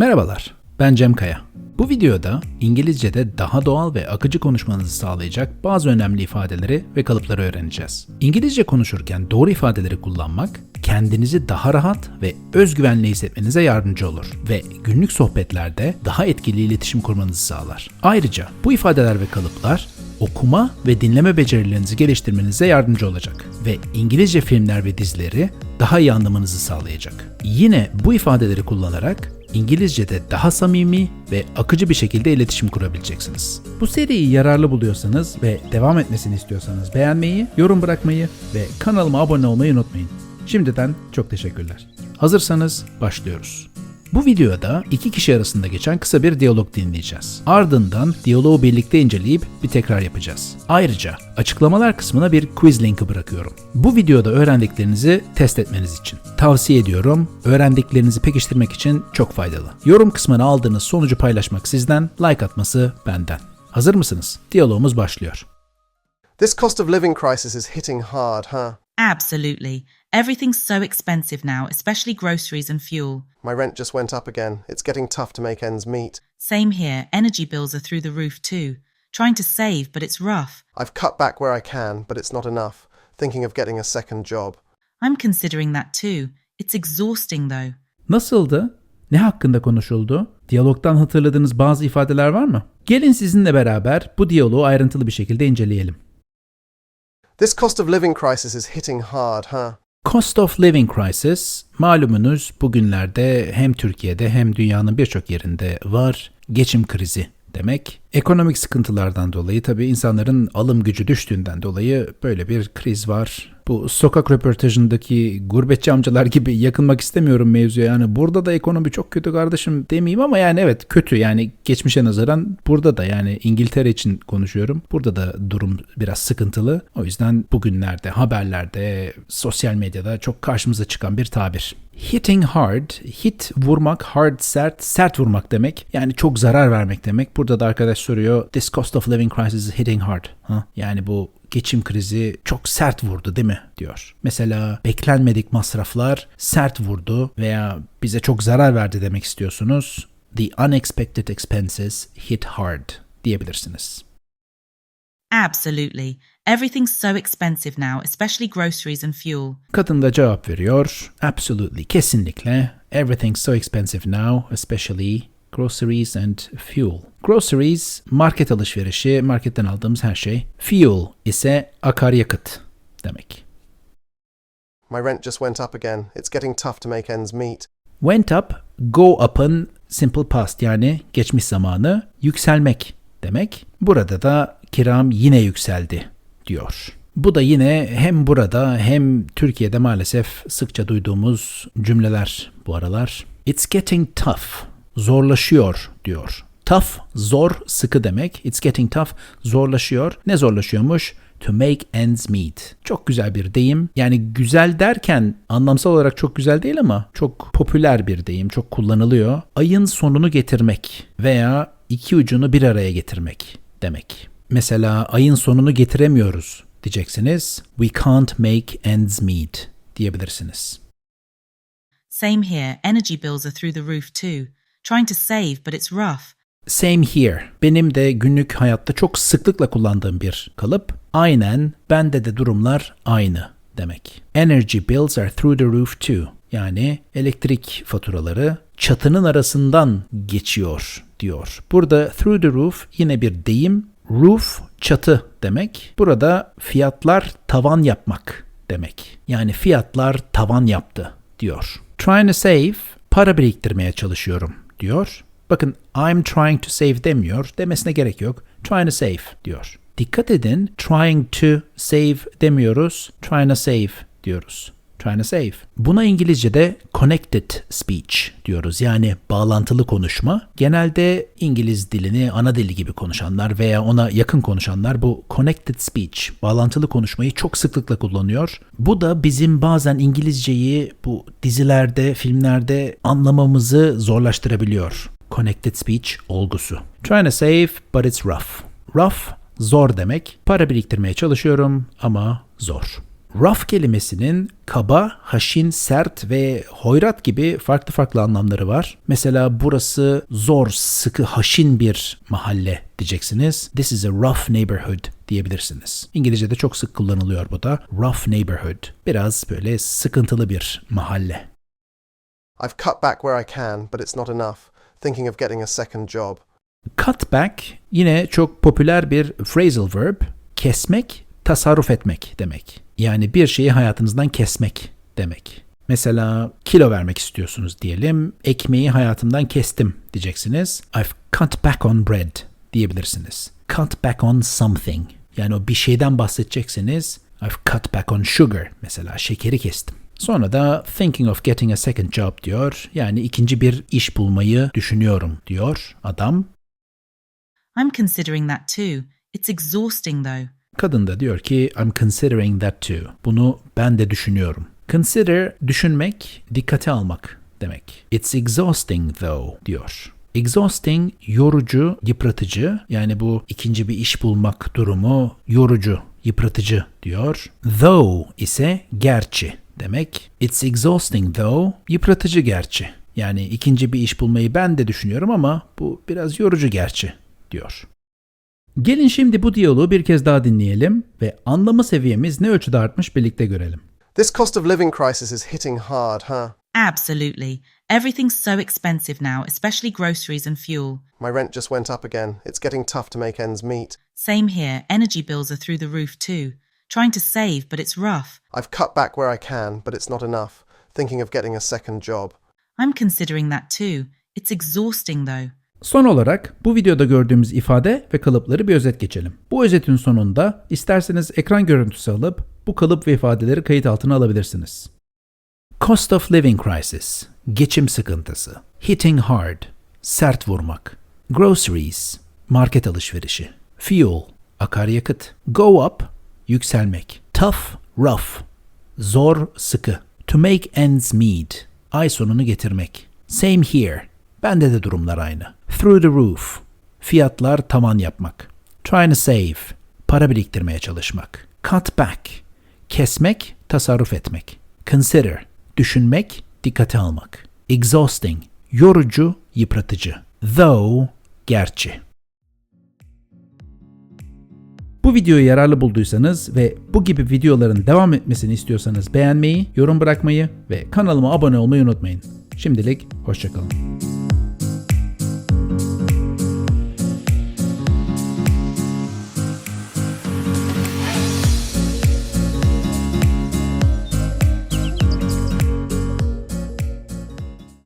Merhabalar, ben Cem Kaya. Bu videoda İngilizce'de daha doğal ve akıcı konuşmanızı sağlayacak bazı önemli ifadeleri ve kalıpları öğreneceğiz. İngilizce konuşurken doğru ifadeleri kullanmak kendinizi daha rahat ve özgüvenli hissetmenize yardımcı olur ve günlük sohbetlerde daha etkili iletişim kurmanızı sağlar. Ayrıca bu ifadeler ve kalıplar okuma ve dinleme becerilerinizi geliştirmenize yardımcı olacak ve İngilizce filmler ve dizileri daha iyi anlamanızı sağlayacak. Yine bu ifadeleri kullanarak İngilizce'de daha samimi ve akıcı bir şekilde iletişim kurabileceksiniz. Bu seriyi yararlı buluyorsanız ve devam etmesini istiyorsanız beğenmeyi, yorum bırakmayı ve kanalıma abone olmayı unutmayın. Şimdiden çok teşekkürler. Hazırsanız başlıyoruz. Bu videoda iki kişi arasında geçen kısa bir diyalog dinleyeceğiz. Ardından diyaloğu birlikte inceleyip bir tekrar yapacağız. Ayrıca açıklamalar kısmına bir quiz linki bırakıyorum. Bu videoda öğrendiklerinizi test etmeniz için. Tavsiye ediyorum. Öğrendiklerinizi pekiştirmek için çok faydalı. Yorum kısmına aldığınız sonucu paylaşmak sizden, like atması benden. Hazır mısınız? Diyalogumuz başlıyor. This cost of living crisis is hitting hard, huh? Absolutely. Everything's so expensive now, especially groceries and fuel. My rent just went up again. It's getting tough to make ends meet. Same here, energy bills are through the roof too. Trying to save, but it's rough. I've cut back where I can, but it's not enough. Thinking of getting a second job. I'm considering that too. It's exhausting though. Nasıldı? Ne hakkında konuşuldu? Diyalogdan hatırladığınız bazı ifadeler var mı? Gelin sizinle beraber bu diyaloğu ayrıntılı bir şekilde inceleyelim. This cost of living crisis is hitting hard, huh? Cost of Living Crisis malumunuz bugünlerde hem Türkiye'de hem dünyanın birçok yerinde var. Geçim krizi demek. Ekonomik sıkıntılardan dolayı tabii insanların alım gücü düştüğünden dolayı böyle bir kriz var. Bu sokak röportajındaki gurbetçi amcalar gibi yakınmak istemiyorum mevzuya. Yani burada da ekonomi çok kötü kardeşim demeyeyim ama yani evet kötü yani geçmişe nazaran burada da yani İngiltere için konuşuyorum. Burada da durum biraz sıkıntılı. O yüzden bugünlerde haberlerde sosyal medyada çok karşımıza çıkan bir tabir. Hitting hard, hit vurmak, hard sert, sert vurmak demek. Yani çok zarar vermek demek. Burada da arkadaş soruyor. This cost of living crisis is hitting hard. Ha? Yani bu geçim krizi çok sert vurdu değil mi? diyor. Mesela beklenmedik masraflar sert vurdu veya bize çok zarar verdi demek istiyorsunuz. The unexpected expenses hit hard diyebilirsiniz. Absolutely. Everything's so expensive now, especially groceries and fuel. Kadın da cevap veriyor. Absolutely, kesinlikle. Everything's so expensive now, especially groceries and fuel. Groceries, market alışverişi, marketten aldığımız her şey. Fuel ise akaryakıt demek. My rent just went up again. It's getting tough to make ends meet. Went up, go up'ın simple past yani geçmiş zamanı yükselmek demek. Burada da kiram yine yükseldi diyor. Bu da yine hem burada hem Türkiye'de maalesef sıkça duyduğumuz cümleler bu aralar. It's getting tough. Zorlaşıyor diyor. Tough, zor, sıkı demek. It's getting tough, zorlaşıyor. Ne zorlaşıyormuş? To make ends meet. Çok güzel bir deyim. Yani güzel derken anlamsal olarak çok güzel değil ama çok popüler bir deyim. Çok kullanılıyor. Ayın sonunu getirmek veya iki ucunu bir araya getirmek demek. Mesela ayın sonunu getiremiyoruz diyeceksiniz. We can't make ends meet diyebilirsiniz. Same here, energy bills are through the roof too. Trying to save, but it's rough. Same here. Benim de günlük hayatta çok sıklıkla kullandığım bir kalıp. Aynen, bende de durumlar aynı demek. Energy bills are through the roof too. Yani elektrik faturaları çatının arasından geçiyor diyor. Burada through the roof yine bir deyim. Roof çatı demek. Burada fiyatlar tavan yapmak demek. Yani fiyatlar tavan yaptı diyor. Trying to save para biriktirmeye çalışıyorum diyor. Bakın I'm trying to save demiyor. Demesine gerek yok. Trying to save diyor. Dikkat edin trying to save demiyoruz. Trying to save diyoruz. Trying to save. Buna İngilizce'de connected speech diyoruz. Yani bağlantılı konuşma. Genelde İngiliz dilini ana dili gibi konuşanlar veya ona yakın konuşanlar bu connected speech, bağlantılı konuşmayı çok sıklıkla kullanıyor. Bu da bizim bazen İngilizceyi bu dizilerde, filmlerde anlamamızı zorlaştırabiliyor. Connected speech olgusu. Trying to save but it's rough. Rough zor demek. Para biriktirmeye çalışıyorum ama zor. Rough kelimesinin kaba, haşin, sert ve hoyrat gibi farklı farklı anlamları var. Mesela burası zor, sıkı, haşin bir mahalle diyeceksiniz. This is a rough neighborhood diyebilirsiniz. İngilizce'de çok sık kullanılıyor bu da. Rough neighborhood. Biraz böyle sıkıntılı bir mahalle. I've cut back where I can, but it's not enough. Thinking of getting a second job. Cut back yine çok popüler bir phrasal verb. Kesmek, tasarruf etmek demek. Yani bir şeyi hayatınızdan kesmek demek. Mesela kilo vermek istiyorsunuz diyelim. Ekmeği hayatımdan kestim diyeceksiniz. I've cut back on bread diyebilirsiniz. Cut back on something. Yani o bir şeyden bahsedecekseniz I've cut back on sugar. Mesela şekeri kestim. Sonra da thinking of getting a second job diyor. Yani ikinci bir iş bulmayı düşünüyorum diyor adam. I'm considering that too. It's exhausting though. Kadın da diyor ki I'm considering that too. Bunu ben de düşünüyorum. Consider düşünmek, dikkate almak demek. It's exhausting though diyor. Exhausting yorucu, yıpratıcı. Yani bu ikinci bir iş bulmak durumu yorucu, yıpratıcı diyor. Though ise gerçi demek. It's exhausting though yıpratıcı gerçi. Yani ikinci bir iş bulmayı ben de düşünüyorum ama bu biraz yorucu gerçi diyor. Gelin şimdi bu diyaloğu bir kez daha dinleyelim ve anlama seviyemiz ne ölçüde artmış birlikte görelim. This cost of living crisis is hitting hard, huh? Absolutely. Everything's so expensive now, especially groceries and fuel. My rent just went up again. It's getting tough to make ends meet. Same here, energy bills are through the roof too. Trying to save, but it's rough. I've cut back where I can, but it's not enough. Thinking of getting a second job. I'm considering that too. It's exhausting though. Son olarak bu videoda gördüğümüz ifade ve kalıpları bir özet geçelim. Bu özetin sonunda isterseniz ekran görüntüsü alıp bu kalıp ve ifadeleri kayıt altına alabilirsiniz. Cost of living crisis, geçim sıkıntısı. Hitting hard, sert vurmak. Groceries, market alışverişi. Fuel, akaryakıt. Go up, yükselmek. Tough, rough, zor, sıkı. To make ends meet, ay sonunu getirmek. Same here, bende de durumlar aynı. Through the roof, fiyatlar tavan yapmak. Trying to save, para biriktirmeye çalışmak. Cut back, kesmek, tasarruf etmek. Consider, düşünmek, dikkate almak. Exhausting, yorucu, yıpratıcı. Though, gerçi. Bu videoyu yararlı bulduysanız ve bu gibi videoların devam etmesini istiyorsanız beğenmeyi, yorum bırakmayı ve kanalıma abone olmayı unutmayın. Şimdilik hoşçakalın.